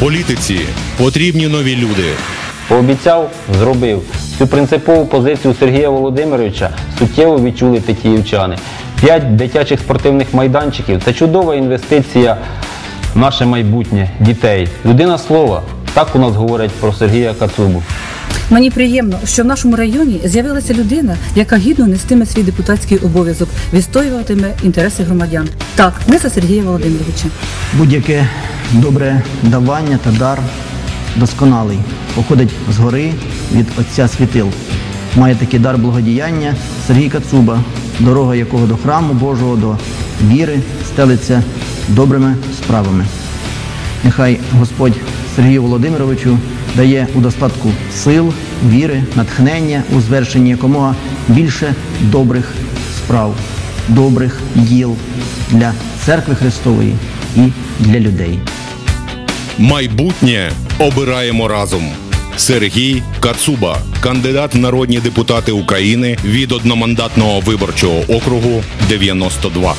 Політиці потрібні нові люди. Пообіцяв, зробив. Цю принципову позицію Сергія Володимировича суттєво відчули тетіївчани. П'ять дитячих спортивних майданчиків це чудова інвестиція в наше майбутнє дітей. Людина слова. Так у нас говорять про Сергія Кацубу. Мені приємно, що в нашому районі з'явилася людина, яка гідно нестиме свій депутатський обов'язок, відстоюватиме інтереси громадян. Так, ми за Сергія Володимировича. Будь-яке добре давання та дар досконалий, походить згори від Отця світил. Має такий дар благодіяння Сергій Кацуба, дорога якого до храму Божого, до віри стелиться добрими справами. Нехай Господь Сергію Володимировичу дає у достатку сил, віри, натхнення у звершенні якомога більше добрих справ, добрих діл для церкви Христової і для людей. Майбутнє обираємо разом. Сергій Кацуба, кандидат в народні депутати України від одномандатного виборчого округу 92.